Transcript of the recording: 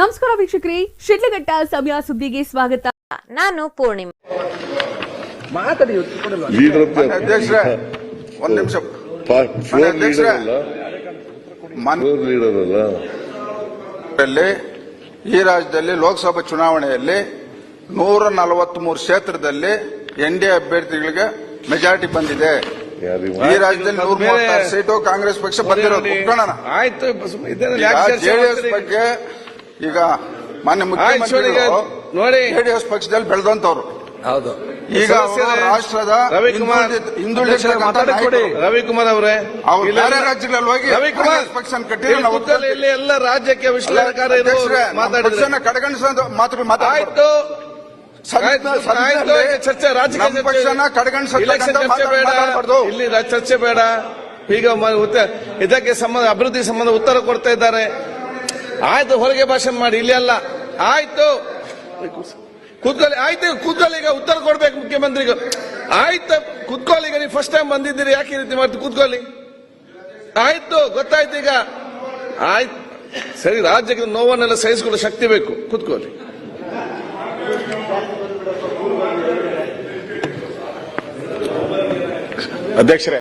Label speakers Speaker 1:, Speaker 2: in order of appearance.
Speaker 1: ನಮಸ್ಕಾರ ವೀಕ್ಷಕರೇ ಶಿಡ್ಲಘಟ್ಟ ಸಮಯ ಸುದ್ದಿಗೆ ಸ್ವಾಗತ.
Speaker 2: ನಾನು ಪೂರ್ಣಿಮಾ.
Speaker 3: ಅಧ್ಯಕ್ಷರೇ ಒಂದ್ ನಿಮಿಷ. ಅಧ್ಯಕ್ಷರೇ. ಈ ರಾಜ್ಯದಲ್ಲಿ ಲೋಕಸಭಾ ಚುನಾವಣೆಯಲ್ಲಿ ನೂರ ನಲವತ್ಮೂರು ಕ್ಷೇತ್ರದಲ್ಲಿ ಎನ್ ಡಿ ಅಭ್ಯರ್ಥಿಗಳಿಗೆ ಮೆಜಾರಿಟಿ ಬಂದಿದೆ. ಈ ರಾಜ್ಯದಲ್ಲಿ ನೂರ ಮೂವತ್ತಾರು ಸೀಟು ಕಾಂಗ್ರೆಸ್ ಪಕ್ಷ ಬಂದಿರೋದು. ಒಪ್ಕೊಳ್ಳೋಣ
Speaker 4: ಆಯ್ತು
Speaker 3: ಜೆಡಿಎಸ್ ಬಗ್ಗೆ ಈಗ ಮಾನ್ಯ
Speaker 4: ಮುಖ್ಯಮಂತ್ರಿ ನೋಡಿ, ಈಗ
Speaker 3: ಮುಖ್ಯಮಂತ್ರಿಗಳು
Speaker 4: ನೋಡಿ.
Speaker 3: ಜೆಡಿಎಸ್ ಪಕ್ಷದಲ್ಲಿ ಬೆಳೆದಂತವ್ರು
Speaker 4: ಹೌದು.
Speaker 3: ಈಗ ರಾಷ್ಟ್ರದ
Speaker 4: ರವಿಕುಮಾರ್
Speaker 3: ಹಿಂದುಳಿದ-
Speaker 4: ರವಿಕುಮಾರ್ ಅವರೇ
Speaker 3: ಬೇರೆ ರಾಜ್ಯಗಳಲ್ಲಿ ಹೋಗಿ
Speaker 4: ರವಿಕುಮಾರ್
Speaker 3: ಪಕ್ಷ ಕಟ್ಟಿ ಕಟ್ಟಿದ್ರೆ
Speaker 4: ಎಲ್ಲ ರಾಜ್ಯಕ್ಕೆ
Speaker 3: ವಿಶ್ಲೇಷಣೆ
Speaker 4: ಮಾತಾಡಿದ್ರೆ.
Speaker 3: ಕಡೆಗಣಿಸೋ ಮಾತುಗಳು ಮಾತಾಡ್ಬಾರ್ದು.
Speaker 4: ಚರ್ಚೆ ರಾಜಕೀಯ
Speaker 3: ಪಕ್ಷನ.
Speaker 4: ಇಲ್ಲಿ ಚರ್ಚೆ ಬೇಡ. ಈಗ ಇದಕ್ಕೆ ಸಂಬಂಧ ಅಭಿವೃದ್ಧಿ ಸಂಬಂಧ ಉತ್ತರ ಕೊಡ್ತಾ ಇದ್ದಾರೆ. ಆಯ್ತು ಹೊರಗೆ ಭಾಷಣ ಮಾಡಿ ಇಲ್ಲಿ ಅಲ್ಲ. ಆಯ್ತು. ಕೂತ್ಕೊಳ್ಳಿ ಆಯ್ತು ಕೂತ್ಕೊಳ್ಳಿ ಈಗ ಉತ್ತರ ಕೊಡ್ಬೇಕು ಮುಖ್ಯಮಂತ್ರಿಗೂ. ಆಯ್ತು ಕೂತ್ಕೊಳ್ಳಿ ಈಗ ನೀವು ಫಸ್ಟ್ ಟೈಮ್ ಬಂದಿದ್ದೀರಿ ಯಾಕೆ ಈ ರೀತಿ ಮಾಡ್ತೀವಿ ಕೂತ್ಕೊಳ್ಳಿ. ಆಯ್ತು ಗೊತ್ತಾಯ್ತು ಈಗ. ಆಯ್ತು. ಸರಿ ರಾಜ್ಯಕ್ಕೆ ನೋವನ್ನೆಲ್ಲ ಸಹಿಸಿಕೊಳ್ಳೋ ಶಕ್ತಿ ಬೇಕು. ಕೂತ್ಕೊಳ್ಳಿ.
Speaker 5: ಅಧ್ಯಕ್ಷರೇ